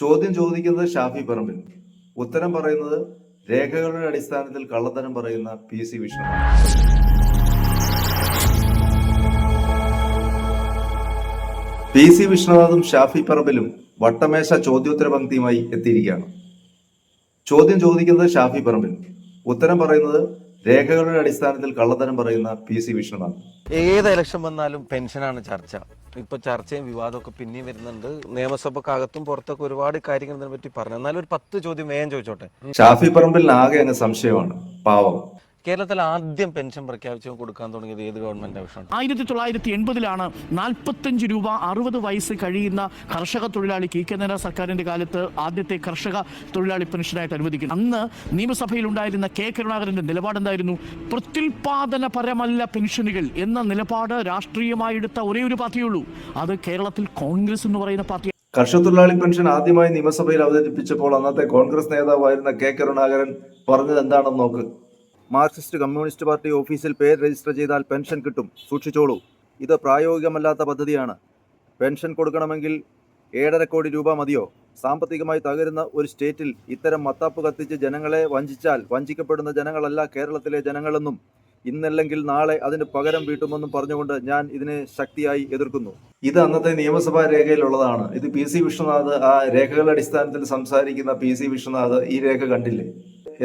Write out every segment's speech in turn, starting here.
ചോദ്യം ചോദിക്കുന്നത് ഷാഫി പറമ്പിൽ. ഉത്തരം പറയുന്നത് രേഖകളുടെ അടിസ്ഥാനത്തിൽ കള്ളത്തരം പറയുന്ന P C Vishnu. P C വിഷ്ണുനാഥും Shafi പറമ്പിലും വട്ടമേശ ചോദ്യോത്തര പങ്ക്തിയുമായി എത്തിയിരിക്കുകയാണ്. ചോദ്യം ചോദിക്കുന്നത് ഷാഫി പറമ്പിൽ. ഉത്തരം പറയുന്നത് രേഖകളുടെ അടിസ്ഥാനത്തിൽ കള്ളത്തരം പറയുന്ന പി സി വിഷ്ണുനാഥ്. ഏത് ഇലക്ഷൻ വന്നാലും പെൻഷനാണ് ചർച്ച. ഇപ്പൊ ചർച്ചയും വിവാദമൊക്കെ പിന്നെയും വരുന്നുണ്ട്. നിയമസഭക്കകത്തും പുറത്തൊക്കെ ഒരുപാട് കാര്യങ്ങൾ ഇതിനെ പറ്റി പറഞ്ഞു. എന്നാലും ഒരു പത്ത് ചോദ്യം വേഗം ചോദിച്ചോട്ടെ? ഷാഫി പറമ്പിൽ ആകെ അങ്ങ് സംശയമാണ്. പാവം. കേരളത്തിൽ ആദ്യം പെൻഷൻ പ്രഖ്യാപിച്ചു കൊടുക്കാൻ തുടങ്ങിയത് ഏത് ഗവൺമെന്റ് ആവശ്യമാണ്? ആയിരത്തി തൊള്ളായിരത്തി എൺപതിലാണ് നാൽപ്പത്തഞ്ച് രൂപ അറുപത് വയസ്സ് കഴിയുന്ന കർഷക തൊഴിലാളി കെ കെ സർക്കാരിന്റെ കാലത്ത് ആദ്യത്തെ കർഷക തൊഴിലാളി പെൻഷനായിട്ട് അനുവദിക്കുന്നത് അന്ന് നിയമസഭയിൽ ഉണ്ടായിരുന്ന കെ കരുണാകരന്റെ നിലപാടെന്തായിരുന്നു പ്രത്യുൽപാദനപരമല്ല പെൻഷനുകൾ എന്ന നിലപാട് രാഷ്ട്രീയമായി എടുത്ത ഒരേ ഒരു പാർട്ടിയുള്ളൂ. അത് കേരളത്തിൽ കോൺഗ്രസ് എന്ന് പറയുന്ന പാർട്ടി. കർഷക തൊഴിലാളി പെൻഷൻ ആദ്യമായി നിയമസഭയിൽ അവതരിപ്പിച്ചപ്പോൾ അന്നത്തെ കോൺഗ്രസ് നേതാവായിരുന്ന കെ കരുണാകരൻ പറഞ്ഞത് എന്താണെന്ന് നോക്ക്. മാർക്സിസ്റ്റ് കമ്മ്യൂണിസ്റ്റ് പാർട്ടി ഓഫീസിൽ പേര് രജിസ്റ്റർ ചെയ്താൽ പെൻഷൻ കിട്ടും. സൂക്ഷിച്ചോളൂ. ഇത് പ്രായോഗികമല്ലാത്ത പദ്ധതിയാണ്. പെൻഷൻ കൊടുക്കണമെങ്കിൽ ഏഴര കോടി രൂപ മതിയോ? സാമ്പത്തികമായി തകരുന്ന ഒരു സ്റ്റേറ്റിൽ ഇത്തരം മത്താപ്പ് കത്തിച്ച് ജനങ്ങളെ വഞ്ചിച്ചാൽ വഞ്ചിക്കപ്പെടുന്ന ജനങ്ങളല്ല കേരളത്തിലെ ജനങ്ങളെന്നും ഇന്നല്ലെങ്കിൽ നാളെ അതിന് പകരം വീട്ടുമെന്നും പറഞ്ഞുകൊണ്ട് ഞാൻ ഇതിനെ ശക്തിയായി എതിർക്കുന്നു. ഇത് അന്നത്തെ നിയമസഭാ രേഖയിലുള്ളതാണ്. ഇത് പി സി വിശ്വനാഥ് ആ രേഖകളുടെ അടിസ്ഥാനത്തിൽ സംസാരിക്കുന്ന പി സി വിശ്വനാഥ് ഈ രേഖ കണ്ടില്ലേ?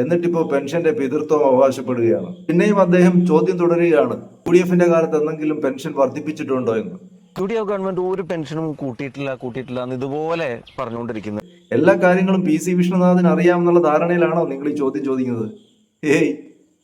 എന്നിട്ടിപ്പോ പെൻഷന്റെ പിതൃത്വം അവകാശപ്പെടുകയാണ്. പിന്നെയും അദ്ദേഹം ചോദ്യം തുടരുകയാണ് യു ഡി എഫിന്റെ കാലത്ത് എന്തെങ്കിലും പെൻഷൻ വർദ്ധിപ്പിച്ചിട്ടുണ്ടോ എന്ന്. യു ഡി എഫ് ഗവൺമെന്റ് ഒരു പെൻഷനും കൂട്ടിയിട്ടില്ല കൂട്ടിയിട്ടില്ല എന്ന് ഇതുപോലെ പറഞ്ഞുകൊണ്ടിരിക്കുന്നത്. എല്ലാ കാര്യങ്ങളും പി സി വിഷ്ണുനാഥിന് അറിയാമെന്നുള്ള ധാരണയിലാണോ നിങ്ങൾ ഈ ചോദ്യം ചോദിക്കുന്നത്? ഏയ്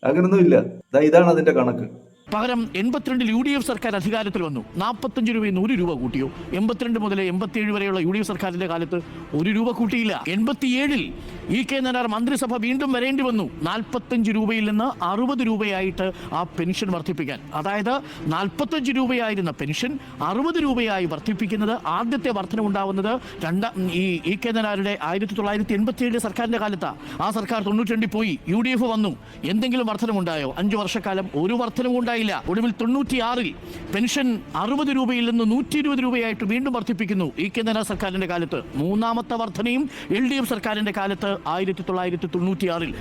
അങ്ങനൊന്നുമില്ല. ദാ ഇതാണ് അതിന്റെ കണക്ക്. പകരം എൺപത്തിരണ്ടിൽ യു ഡി എഫ് സർക്കാർ അധികാരത്തിൽ വന്നു. നാൽപ്പത്തഞ്ച് രൂപയിൽ നൂറ് രൂപ കൂട്ടിയോ? എൺപത്തിരണ്ട് മുതൽ എൺപത്തിയേഴ് വരെയുള്ള യു ഡി എഫ് സർക്കാരിന്റെ കാലത്ത് ഒരു രൂപ കൂട്ടിയില്ല. എൺപത്തിയേഴിൽ ഇ കെ നായർ മന്ത്രിസഭ വീണ്ടും വരേണ്ടി വന്നു. നാൽപ്പത്തഞ്ച് രൂപയിൽ നിന്ന് അറുപത് രൂപയായിട്ട് ആ പെൻഷൻ വർദ്ധിപ്പിക്കാൻ. അതായത് നാൽപ്പത്തഞ്ച് രൂപയായിരുന്ന പെൻഷൻ അറുപത് രൂപയായി വർദ്ധിപ്പിക്കുന്നത് ആദ്യത്തെ വർധന ഉണ്ടാവുന്നത് രണ്ടാം ഈ ഇ കെ നായരുടെ ആയിരത്തി തൊള്ളായിരത്തി എൺപത്തിയേഴ് സർക്കാരിന്റെ കാലത്താണ് ആ സർക്കാർ തൊണ്ണൂറ്റി പോയി യു ഡി എഫ് വന്നു. എന്തെങ്കിലും വർധനമുണ്ടായോ? അഞ്ചു വർഷക്കാലം ഒരു വർധനവും ഉണ്ടായില്ല. ഒടുവിൽ തൊണ്ണൂറ്റിയാറിൽ പെൻഷൻ അറുപത് രൂപയിൽ നിന്ന് നൂറ്റി ഇരുപത് രൂപയായിട്ട് വീണ്ടും വർദ്ധിപ്പിക്കുന്നു ഇ കെ നായർ സർക്കാരിന്റെ കാലത്ത്. മൂന്നാമത്തെ വർധനയും എൽ ഡി എഫ് സർക്കാരിന്റെ കാലത്ത് ആയിരത്തി തൊള്ളായിരത്തി തൊണ്ണൂറ്റിയാറിൽ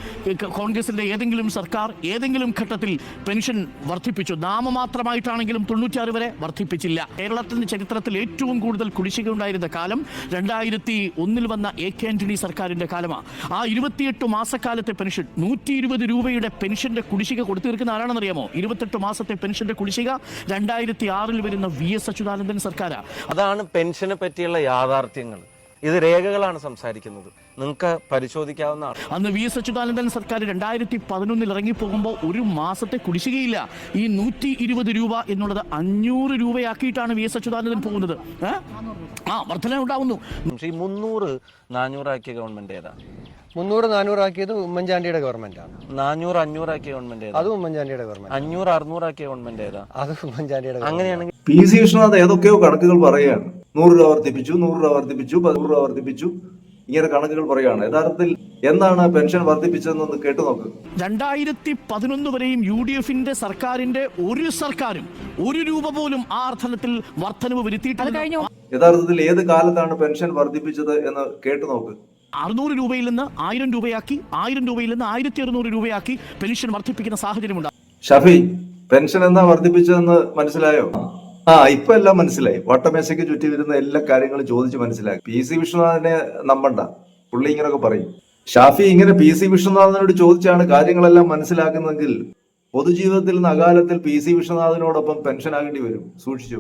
കോൺഗ്രസിന്റെ ഏതെങ്കിലും സർക്കാർ ഏതെങ്കിലും ഘട്ടത്തിൽ പെൻഷൻ വർദ്ധിപ്പിച്ചു. നാമമാത്രമായിട്ടാണെങ്കിലും തൊണ്ണൂറ്റിയാറ് വരെ വർദ്ധിപ്പിച്ചില്ല. കേരളത്തിന്റെ ചരിത്രത്തിൽ ഏറ്റവും കൂടുതൽ കുടിശ്ശിക ഉണ്ടായിരുന്ന കാലം രണ്ടായിരത്തി ഒന്നിൽ വന്ന എ കെ ആന്റണി സർക്കാരിന്റെ കാലമാണ് ആ ഇരുപത്തിയെട്ട് മാസക്കാലത്തെ പെൻഷൻ നൂറ്റി ഇരുപത് രൂപയുടെ പെൻഷന്റെ കുടിശ്ശിക കൊടുത്തിരിക്കുന്ന ആരാണെന്ന് ആരാണെന്നറിയാമോ? ഇരുപത്തെട്ട് മാസത്തെ പെൻഷന്റെ കുടിശ്ശിക രണ്ടായിരത്തി ആറിൽ വരുന്ന വി എസ് അച്യുതാനന്ദൻ സർക്കാരാണ് അതാണ് പെൻഷനെ പറ്റിയുള്ള യാഥാർത്ഥ്യങ്ങൾ. ഇത് രേഖകളാണ് സംസാരിക്കുന്നത്. നിങ്ങൾക്ക് പരിശോധിക്കാവുന്നതാണ് അന്ന് വി എസ് അച്യുതാനന്ദൻ സർക്കാർ രണ്ടായിരത്തി പതിനൊന്നിൽ ഇറങ്ങിപ്പോകുമ്പോൾ ഒരു മാസത്തെ കുടിശ്ശികയില്ല. ഈ നൂറ്റി ഇരുപത് രൂപ എന്നുള്ളത് അഞ്ഞൂറ് രൂപയാക്കിയിട്ടാണ് വി എസ് അച്യുതാനന്ദൻ പോകുന്നത്. ആ വർധന ഉണ്ടാവുന്നു. പക്ഷേ ഈ മുന്നൂറ് നാനൂറാക്കിയ ഗവൺമെന്റ് ഏതാ? മുന്നൂറ് നാനൂറാക്കിയത് ഉമ്മൻചാണ്ടിയുടെ ഗവൺമെന്റാണ് നാനൂറ് അഞ്ഞൂറാക്കിയ ഗവൺമെന്റ് ഏതാ? അത് ഉമ്മൻചാണ്ടിയുടെ ഗവൺമെന്റ് അഞ്ഞൂറ് അറുന്നൂറാക്കിയ ഗവൺമെന്റ് ഏതാ? അത് ഉമ്മൻചാണ്ടിയുടെ അങ്ങനെയാണെങ്കിൽ പി സി വിശ്വനാഥ് ഏതൊക്കെയോ കണക്കുകൾ പറയുകയാണ്. നൂറ് രൂപ വർദ്ധിപ്പിച്ചു നൂറ് രൂപ വർദ്ധിപ്പിച്ചു പതിനൂറ് രൂപ വർദ്ധിപ്പിച്ചു. ഇങ്ങനെ കണക്കുകൾ പറയുകയാണ്. യഥാർത്ഥത്തിൽ എന്താണ് പെൻഷൻ വർദ്ധിപ്പിച്ചതെന്നൊന്ന് കേട്ടു നോക്ക്. രണ്ടായിരത്തി പതിനൊന്ന് വരെയും യു ഡി എഫിന്റെ സർക്കാരിന്റെ ഒരു സർക്കാരും ഒരു രൂപ പോലും ആ അർത്ഥത്തിൽ വർധനവ് വരുത്തിയിട്ടില്ല. യഥാർത്ഥത്തിൽ ഏത് കാലത്താണ് പെൻഷൻ വർദ്ധിപ്പിച്ചത് എന്ന് കേട്ടു നോക്ക്. അറുന്നൂറ് രൂപയിൽ നിന്ന് ആയിരം രൂപയാക്കി ആയിരം രൂപയിൽ നിന്ന് ആയിരത്തി അറുന്നൂറ് രൂപയാക്കി പെൻഷൻ വർദ്ധിപ്പിക്കുന്ന സാഹചര്യമുണ്ട്. ഷഫി പെൻഷൻ എന്നാ വർദ്ധിപ്പിച്ചതെന്ന് മനസ്സിലായോ? ആ ഇപ്പൊ എല്ലാം മനസ്സിലായി. വട്ടമേശയ്ക്ക് ചുറ്റി വരുന്ന എല്ലാ കാര്യങ്ങളും ചോദിച്ച് മനസ്സിലാക്കി. പി സി വിശ്വനാഥനെ നമ്പണ്ട. പുള്ളി ഇങ്ങനെയൊക്കെ പറയും. ഷാഫി ഇങ്ങനെ പി സി വിശ്വനാഥനോട് ചോദിച്ചാണ് കാര്യങ്ങളെല്ലാം മനസ്സിലാക്കുന്നതെങ്കിൽ പൊതുജീവിതത്തിൽ നിന്ന് അകാലത്തിൽ പി സി വിശ്വനാഥനോടൊപ്പം പെൻഷൻ ആകേണ്ടി വരും. സൂക്ഷിച്ചു.